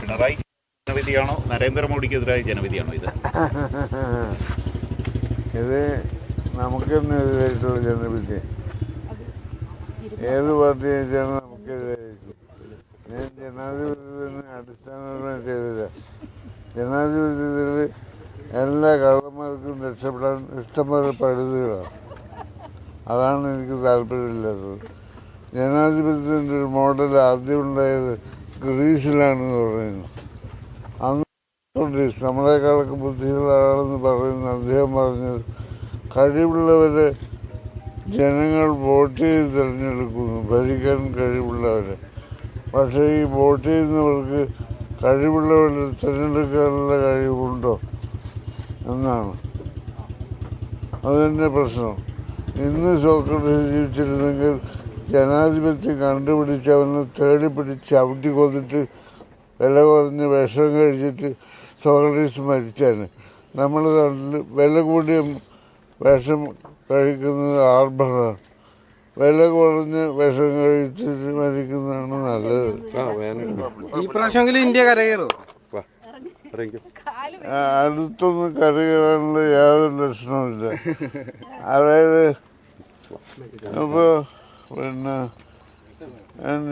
പിണറായി ജനവിധിയാണോ? നരേന്ദ്രമോദിക്കെതിരായ ജനവിധിയാണോ ഇത്? ഇത് നമുക്കെതിരായിട്ടുള്ള ജനവിധി? ഏത് പാർട്ടി ജയിച്ചാലും നമുക്കെതിരായിരിക്കും. ഞാൻ ജനാധിപത്യത്തിന് അടിസ്ഥാനപരമായി ചെയ്തില്ല ജനാധിപത്യത്തിൽ എല്ലാ കള്ളന്മാർക്കും രക്ഷപ്പെടാൻ ഇഷ്ടംപോലെ പഴുതുകളാണ് അതാണ് എനിക്ക് താല്പര്യമില്ലാത്തത്. ജനാധിപത്യത്തിന്റെ ഒരു മോഡൽ ആദ്യം ഉണ്ടായത് ഗ്രീസിലാണെന്ന് പറയുന്നു. അന്ന് നമ്മളെക്കാളൊക്കെ ബുദ്ധിയുള്ള ആളെന്ന് പറയുന്ന അദ്ദേഹം പറഞ്ഞത് കഴിവുള്ളവരെ ജനങ്ങൾ വോട്ട് ചെയ്ത് തിരഞ്ഞെടുക്കുന്നു ഭരിക്കാൻ കഴിവുള്ളവരെ. പക്ഷേ ഈ വോട്ട് ചെയ്യുന്നവർക്ക് കഴിവുള്ളവരെ തിരഞ്ഞെടുക്കാനുള്ള കഴിവുണ്ടോ? എന്നാണ്. അതുതന്നെ പ്രശ്നം. ഇന്ന് സോക്രട്ടീസ് ജീവിച്ചിരുന്നെങ്കിൽ ജനാധിപത്യം കണ്ടുപിടിച്ച് അവനെ തേടി പിടിച്ച് ചവിട്ടി കൊന്നിട്ട് വില കുറഞ്ഞ് വിഷം കഴിച്ചിട്ട് സോക്രട്ടീസ് മരിച്ചാണ് നമ്മൾ നാട്ടിൽ വില കൂടിയ വിഷം കഴിക്കുന്നത് ആർഭറാണ് വില കുറഞ്ഞ് വിഷം കഴിച്ചിട്ട് മരിക്കുന്നതാണ് നല്ലത്. ഈ പ്രാവശ്യമെങ്കിലും ഇന്ത്യ കരകയറും? അടുത്തൊന്നും കരകയറാനുള്ള യാതൊരു ലക്ഷണമില്ല അതായത് അപ്പോൾ പിന്നെ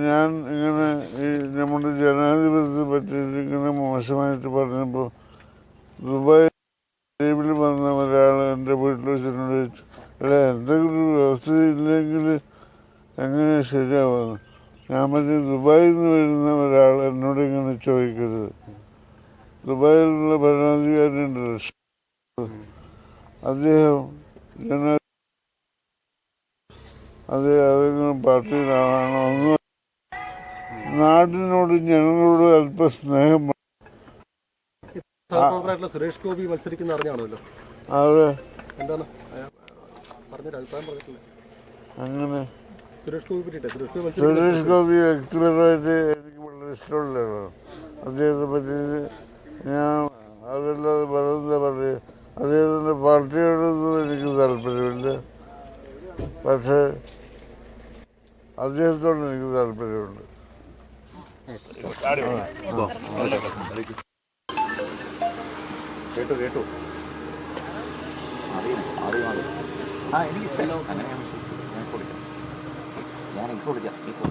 ഞാൻ ഇങ്ങനെ ഈ നമ്മുടെ ജനാധിപത്യത്തെ പറ്റി ഇങ്ങനെ മോശമായിട്ട് പറഞ്ഞപ്പോൾ ദുബായ് ലീവിൽ വന്ന ഒരാൾ എന്റെ വീട്ടിൽ വെച്ചിട്ടുണ്ട്. അല്ല എന്തെങ്കിലും വ്യവസ്ഥ ഇല്ലെങ്കിൽ എങ്ങനെ ശരിയാവുന്നു ഞാൻ പറഞ്ഞു ദുബായിൽ നിന്ന് വരുന്ന ഒരാൾ എന്നോട് ഇങ്ങനെ ചോദിക്കരുത്. ദുബായിലുള്ള ഭരണാധികാരി ഉണ്ടല്ലോ അദ്ദേഹം ജന അത് ഏതെങ്കിലും പാർട്ടിയിലാണോ എന്ന് ഒന്നും നാടിനോട് ജനങ്ങളോട് അല്പം സ്നേഹം വേണം. സ്വതന്ത്രമായിട്ടുള്ള സുരേഷ് ഗോപി മത്സരിക്കുന്ന അറിഞ്ഞാണല്ലോ. അതെ. എന്താണ്? അങ്ങനെ. സുരേഷ് ഗോപി വ്യക്തിപരമായിട്ട് എനിക്ക് വളരെ ഇഷ്ടമുള്ളതാണ് അദ്ദേഹത്തെ പറ്റി ഞാൻ അതല്ലാതെ പറയുന്നത് പറയുക അദ്ദേഹത്തിന്റെ പാർട്ടിയോടൊന്നും എനിക്ക് താല്പര്യമില്ല. പക്ഷേ അദ്ദേഹത്തോട് എനിക്ക് താല്പര്യമുണ്ട്. കേട്ടു കേട്ടു. ആ എനിക്ക് ഞാൻ ഇപ്പോൾ വിളിക്കാം ഞാൻ ഇപ്പോൾ വിളിക്കാം ഇപ്പോൾ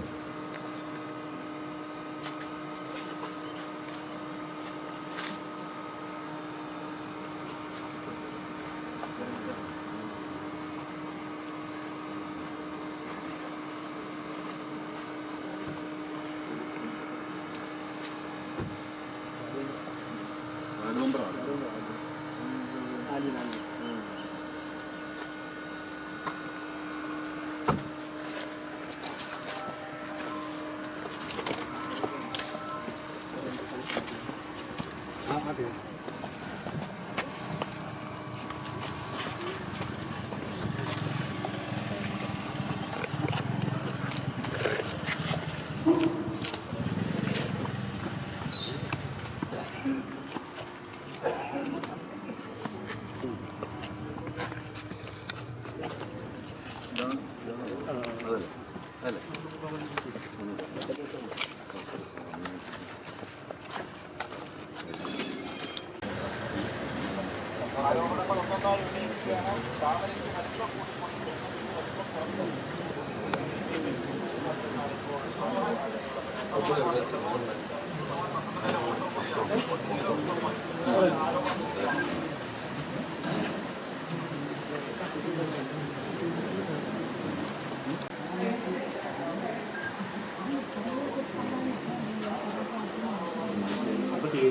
Thank mm -hmm. you. Gracias.